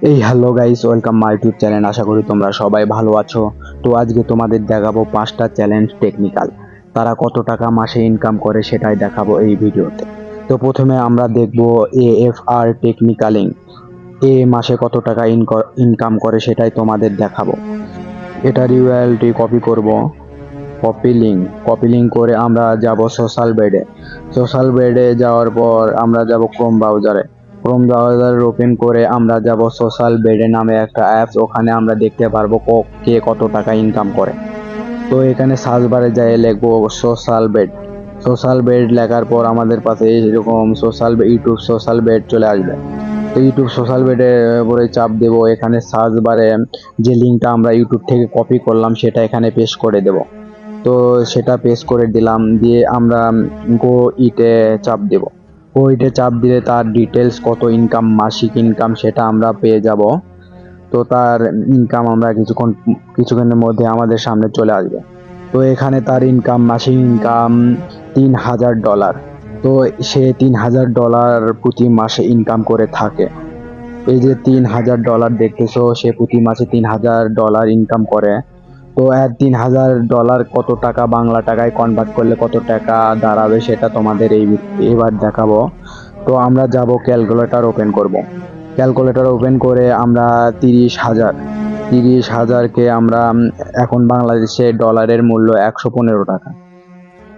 এই hello guys welcome my YouTube channel আশা করি তোমরা সবাই ভালো আছো। তো আজকে তোমাদের দেখাবো পাঁচটা চ্যালেঞ্জ টেকনিক্যাল তারা কত টাকা মাসে ইনকাম করে সেটাই দেখাবো এই ভিডিওতে। তো প্রথমে আমরা দেখব এ এফ আর টেকনিক্যালিং এ মাসে কত টাকা ইনকাম করে সেটাই তোমাদের দেখাবো। এটা ইউএলটি কপি করব। কপি লিঙ্ক কপি লিঙ্ক করে আমরা যাব সোশ্যাল বেডে সোশ্যাল বেডে যাওয়ার পর আমরা যাব ক্রোম ব্রাউজারে ক্রোম ব্রাউজার ওপেন করে আমরা যাব সোশ্যাল বেডে নামে একটা অ্যাপস ওখানে আমরা দেখতে পারব ক- কত টাকা ইনকাম করে। তো এখানে সার্চ বারে যাই, লিখব সোশ্যাল বেড সোশ্যাল বেড লেখার পর আমাদের পাশে এরকম সোশ্যাল ইউটিউব সোশ্যাল বেড চলে আসবে। তো ইউটিউব সোশ্যাল বেডে পরে চাপ দেব, এখানে সার্চ বারে যে লিঙ্কটা আমরা ইউটিউব থেকে কপি করলাম, সেটা এখানে পেস্ট করে দেব। তো সেটা পেস্ট করে দিলাম, দিয়ে আমরা গো ইটে চাপ দেব। গো ইটে চাপ দিলে তার ডিটেলস কত ইনকাম মাসিক ইনকাম সেটা আমরা পেয়ে যাব। তো তার ইনকাম আমরা কিছুক্ষণ, কিছুক্ষণের মধ্যে আমাদের সামনে চলে আসবে। তো এখানে তার ইনকাম মাসিক ইনকাম তিন হাজার ডলার তো সে তিন হাজার ডলার প্রতি মাসে ইনকাম করে থাকে। এই যে তিন হাজার ডলার দেখতেছো, সে প্রতি মাসে তিন হাজার ডলার ইনকাম করে। তো এর তিন হাজার ডলার কত টাকা বাংলা টাকায় কনভার্ট করলে কত টাকা দাঁড়াবে সেটা তোমাদের এই এবার দেখাবো। তো আমরা যাব ক্যালকুলেটর ওপেন করব। ক্যালকুলেটর ওপেন করে আমরা তিরিশ হাজার। তিরিশ হাজারকে আমরা এখন বাংলাদেশে ডলারের মূল্য একশো পনেরো টাকা।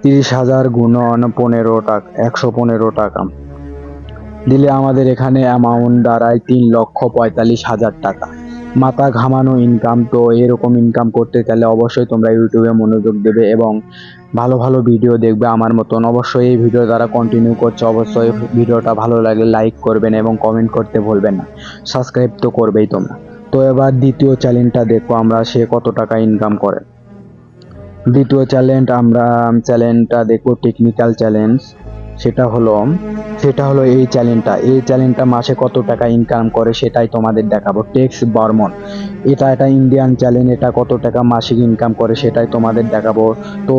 তিরিশ হাজার গুণন পনেরো টাকা একশো পনেরো টাকা। দিলে আমাদের এখানে অ্যামাউন্ট দাঁড়ায় তিন লক্ষ পঁয়তাল্লিশ হাজার টাকা। মাথা ঘামানো ইনকাম তো এরকম ইনকাম করতে চাইলে অবশ্যই তোমরা ইউটিউবে মনোযোগ দেবে এবং ভালো ভালো ভিডিও দেখবে আমার মতন। অবশ্যই এই ভিডিও দ্বারা কন্টিনিউ করছে, অবশ্যই ভিডিওটা ভালো লাগলে লাইক করবেন এবং কমেন্ট করতে ভুলবেন না। সাবস্ক্রাইব তো করবেই তোমরা। তো এবার দ্বিতীয় চ্যালেঞ্জটা দেখব আমরা সে কত টাকা ইনকাম করে। দ্বিতীয় চ্যালেঞ্জ আমরা চ্যালেঞ্জটা দেখব টেকনিক্যাল চ্যালেঞ্জ সেটা হলো সেটা হলো এই চ্যালেঞ্জটা এই চ্যালেঞ্জটা মাসে কত টাকা ইনকাম করে সেটাই তোমাদের দেখাবো। টেক্স বর্মন এটা একটা ইন্ডিয়ান চ্যালেঞ্জ এটা কত টাকা মাসিক ইনকাম করে সেটাই তোমাদের দেখাবো। তো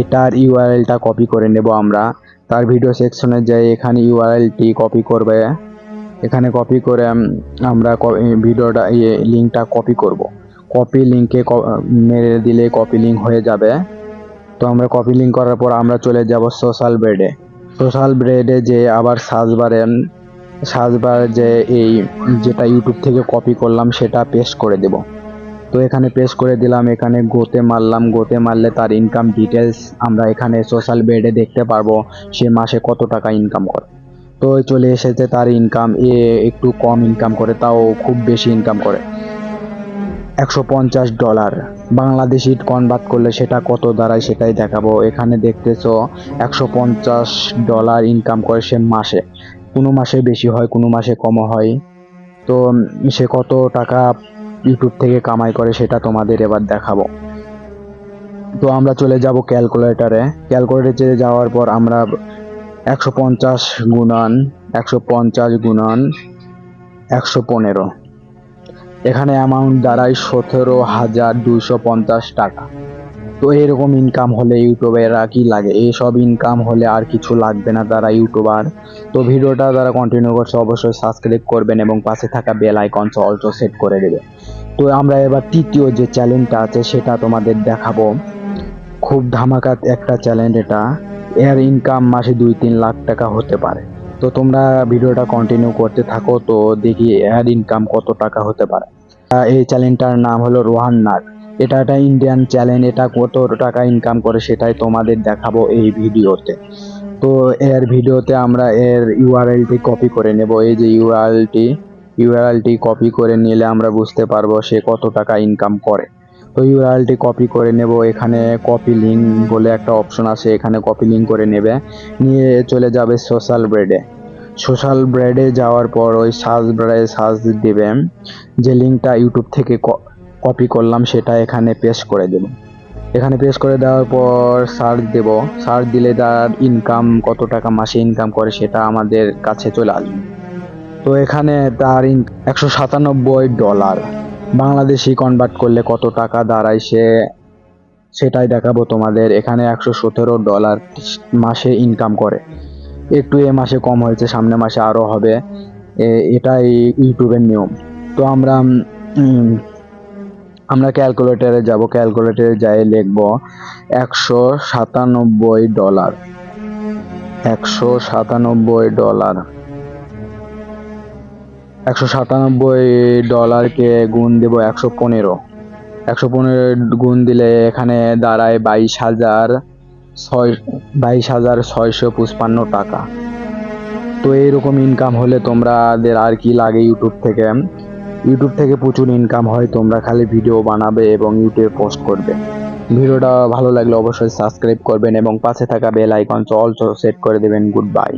এটার ইউআরএলটা কপি করে নেব আমরা। তার ভিডিও সেকশনে যাই এখানে ইউআরএলটি কপি করবে, এখানে কপি করে আমরা ভিডিওটা ইয়ে লিঙ্কটা কপি করব। কপি লিঙ্কে মেরে দিলে কপি লিঙ্ক হয়ে যাবে। তো আমরা কপি লিঙ্ক করার পর আমরা চলে যাব সোশ্যাল বেডে সোশ্যাল ব্রেডে যে আবার সার্চ বারে সার্চ যে এই যেটা ইউটিউব থেকে কপি করলাম সেটা পেস্ট করে দেব। তো এখানে পেস্ট করে দিলাম, এখানে গোতে মারলাম, গোতে মারলে তার ইনকাম ডিটেলস আমরা এখানে সোশ্যাল ব্রেডে দেখতে পারব সে মাসে কত টাকা ইনকাম করে। তো চলে এসেছে তার ইনকাম এ একটু কম ইনকাম করে, তাও খুব বেশি ইনকাম করে। একশো পঞ্চাশ ডলার। বাংলাদেশি কনভার্ট করলে সেটা কত দাঁড়ায় সেটাই দেখাবো। এখানে দেখতেছো একশো পঞ্চাশ ডলার ইনকাম করে সে মাসে। কোনো মাসে বেশি হয়, কোনো মাসে কমও হয়। তো সে কত টাকা ইউটিউব থেকে কামাই করে সেটা তোমাদের এবার দেখাবো। তো আমরা চলে যাব ক্যালকুলেটরে ক্যালকুলেটরে যাওয়ার পর আমরা একশো পঞ্চাশ গুণন, একশো পঞ্চাশ গুণন, একশো পনেরো। এখানে অ্যামাউন্ট দাঁড়ায় সতেরো হাজার দুইশো পঞ্চাশ টাকা। তো এরকম ইনকাম হলে ইউটিউবেরা কি লাগে? এইসব ইনকাম হলে আর কিছু লাগবে না তারা ইউটিউবার। তো ভিডিওটা যারা কন্টিনিউ করছে, অবশ্যই সাবস্ক্রাইব করবেন এবং পাশে থাকা বেল আইকন অলসো সেট করে দেবে। তো আমরা এবার তৃতীয় যে চ্যালেঞ্জটা আছে, সেটা তোমাদের দেখাবো। খুব ধামাকাত একটা চ্যালেঞ্জ এটা। এর ইনকাম মাসে দুই তিন লাখ টাকা হতে পারে। তো তোমরা ভিডিওটা কন্টিনিউ করতে থাকো, তো দেখি এর ইনকাম কত টাকা হতে পারে। এই চ্যালেঞ্জটার নাম হলো রোহান নাগ এটা একটা ইন্ডিয়ান চ্যালেঞ্জ এটা কত টাকা ইনকাম করে সেটাই তোমাদের দেখাবো এই ভিডিওতে। তো এর ভিডিওতে আমরা এর ইউআরএলটি কপি করে নেব। এই যে ইউআরএলটি ইউআরএলটি কপি করে নিলে আমরা বুঝতে পারব সে কত টাকা ইনকাম করে। তো ইউআরএলটি কপি করে নেব। এখানে কপি লিঙ্ক বলে একটা অপশন আছে, এখানে কপি লিঙ্ক করে নেবে। নিয়ে চলে যাবে সোশ্যাল ব্রেডে সোশ্যাল ব্রেডে যাওয়ার পর ওই সার্চ ব্রেডে সার্চ দেবে, যে লিঙ্কটা ইউটিউব থেকে কপি করলাম সেটা এখানে পেস্ট করে দেব। এখানে পেস্ট করে দেওয়ার পর সার্চ দেব, সার্চ দিলে তার ইনকাম কত টাকা মাসে ইনকাম করে সেটা আমাদের কাছে চলে আসবে। তো এখানে তার ইন, একশো সাতানব্বই ডলার। বাংলাদেশি কনভার্ট করলে কত টাকা দাঁড়ায় সে, সেটাই দেখাবো তোমাদের। এখানে একশো সতেরো ডলার মাসে ইনকাম করে। একটু এ মাসে কম হয়েছে, সামনে মাসে আরও হবে। এটাই ইউটিউবের নিয়ম। তো আমরা আমরা ক্যালকুলেটরে যাব। ক্যালকুলেটরে যাই লিখব একশো সাতানব্বই ডলার। একশো সাতানব্বই ডলার। একশো সাতানব্বই ডলারকে গুণ দেব একশো পনেরো। একশো পনেরো গুণ দিলে এখানে দাঁড়ায় বাইশ হাজার ছয়, বাইশ হাজার ছয়শো পঁচপান্ন টাকা। তো এইরকম ইনকাম হলে তোমাদের আর কি লাগে ইউটিউব থেকে? ইউটিউব থেকে প্রচুর ইনকাম হয়, তোমরা খালি ভিডিও বানাবে এবং ইউটিউবে পোস্ট করবে। ভিডিওটা ভালো লাগলে অবশ্যই সাবস্ক্রাইব করবেন এবং পাশে থাকা বেল আইকন অল সেট করে দেবেন গুড বাই